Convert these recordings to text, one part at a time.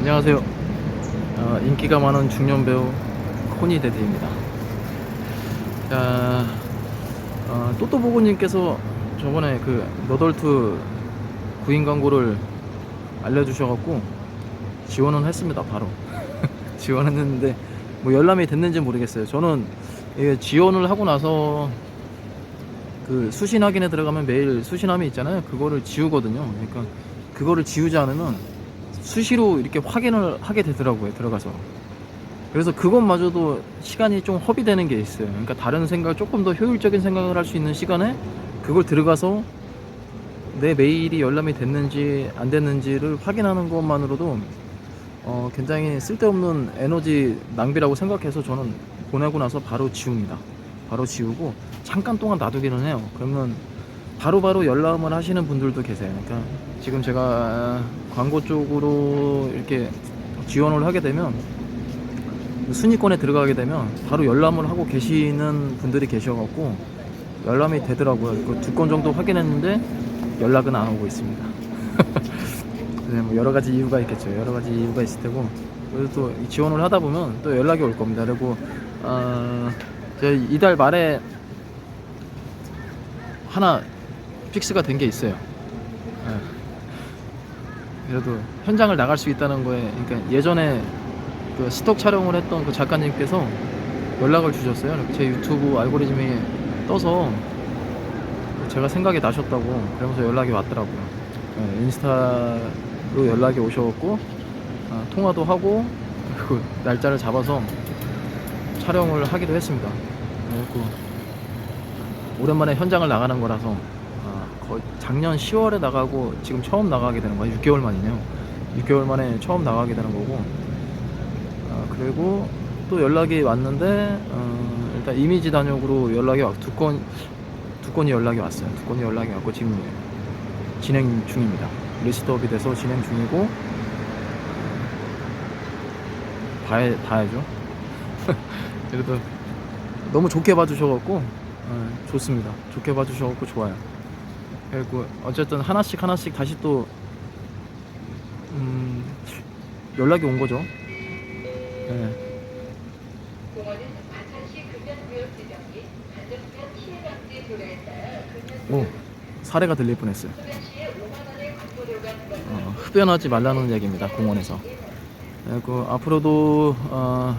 안녕하세요. 어, 인기가 많은 중년 배우 코니 데드입니다. 자, 어, 또또보고님께서 저번에 그 너덜트 구인 광고를 알려주셔갖고 지원은 했습니다. 바로 지원했는데 뭐 열람이 됐는지 모르겠어요. 저는 이게 지원을 하고 나서 그 수신 확인에 들어가면 매일 수신함이 있잖아요. 그거를 지우거든요. 그러니까 그거를 지우지 않으면 수시로 이렇게 확인을 하게 되더라고요. 들어가서. 그래서 그것마저도 시간이 좀 허비되는 게 있어요. 그러니까 다른 생각, 조금 더 효율적인 생각을 할 수 있는 시간에 그걸 들어가서 내 메일이 열람이 됐는지 안 됐는지를 확인하는 것만으로도 어, 굉장히 쓸데없는 에너지 낭비라고 생각해서 저는 보내고 나서 바로 지웁니다. 바로 지우고 잠깐 동안 놔두기는 해요. 그러면 바로 바로 열람을 하시는 분들도 계세요. 그러니까 지금 제가 광고 쪽으로 이렇게 지원을 하게 되면 순위권에 들어가게 되면 바로 열람을 하고 계시는 분들이 계셔갖고 열람이 되더라고요. 그두건 정도 확인했는데 연락은 안 오고 있습니다. 네, 뭐 여러 가지 이유가 있겠죠. 여러 가지 이유가 있을 테고 그래서 또이 지원을 하다 보면 또 연락이 올 겁니다. 그리고 어, 이달 말에 하나 픽스가 된 게 있어요. 예. 그래도 현장을 나갈 수 있다는 거에 그러니까 예전에 그 스톡 촬영을 했던 그 작가님께서 연락을 주셨어요. 제 유튜브 알고리즘에 떠서 제가 생각이 나셨다고 그러면서 연락이 왔더라고요. 예, 인스타로 연락이 오셔갖고 아, 통화도 하고 그 날짜를 잡아서 촬영을 하기도 했습니다. 그래갖고 오랜만에 현장을 나가는 거라서 아, 거의 작년 10월에 나가고 지금 처음 나가게 되는 거예요. 6개월 만이네요. 6개월 만에 처음 나가게 되는 거고 아, 그리고 또 연락이 왔는데 어, 일단 이미지 단역으로 연락이 왔두 건, 두 건이 연락이 왔어요. 두 건이 연락이 왔고 지금 진행 중입니다. 리스트업이 돼서 진행 중이고 봐야, 봐야죠. 그래도 너무 좋게 봐주셔갖고 어, 좋습니다. 좋게 봐주셔갖고 좋아요. 그리고 어쨌든 하나씩 하나씩 다시 또 음, 연락이 온 거죠. 네. 오 사례가 들릴 뻔했어요. 금연시에 5만 원의 광고료가 부과됩니다. 어, 흡연하지 말라는 얘기입니다. 공원에서. 그리고 앞으로도 어,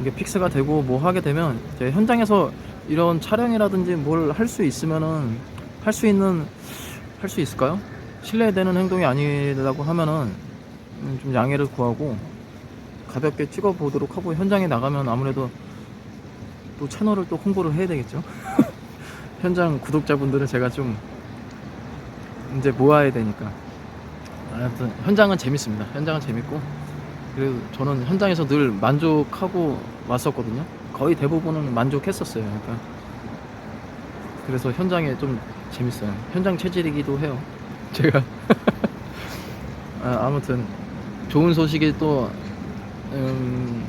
이게 픽스가 되고 뭐 하게 되면 현장에서 이런 촬영이라든지 뭘 할 수 있으면은 할 수 있는 할 수 있을까요? 신뢰되는 행동이 아니라고 하면은 음, 좀 양해를 구하고 가볍게 찍어 보도록 하고 현장에 나가면 아무래도 또 채널을 또 홍보를 해야 되겠죠. 현장 구독자분들은 제가 좀 이제 모아야 되니까. 아무튼 현장은 재밌습니다. 현장은 재밌고 그리고 저는 현장에서 늘 만족하고 왔었거든요. 거의 대부분은 만족했었어요. 그러니까 그래서 현장에 좀 재밌어요. 현장 체질이기도 해요. 제가 아, 아무튼 좋은 소식이 또 음,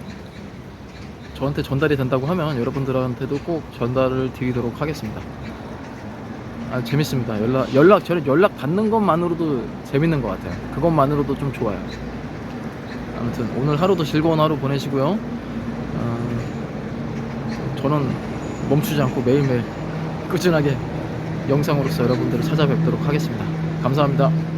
저한테 전달이 된다고 하면 여러분들한테도 꼭 전달을 드리도록 하겠습니다. 아 재밌습니다. 연락 연락 저를 연락 받는 것만으로도 재밌는 것 같아요. 그것만으로도 좀 좋아요. 아무튼 오늘 하루도 즐거운 하루 보내시고요. 어, 저는 멈추지 않고 매일매일 꾸준하게 영상으로서 여러분들을 찾아뵙도록 하겠습니다. 감사합니다.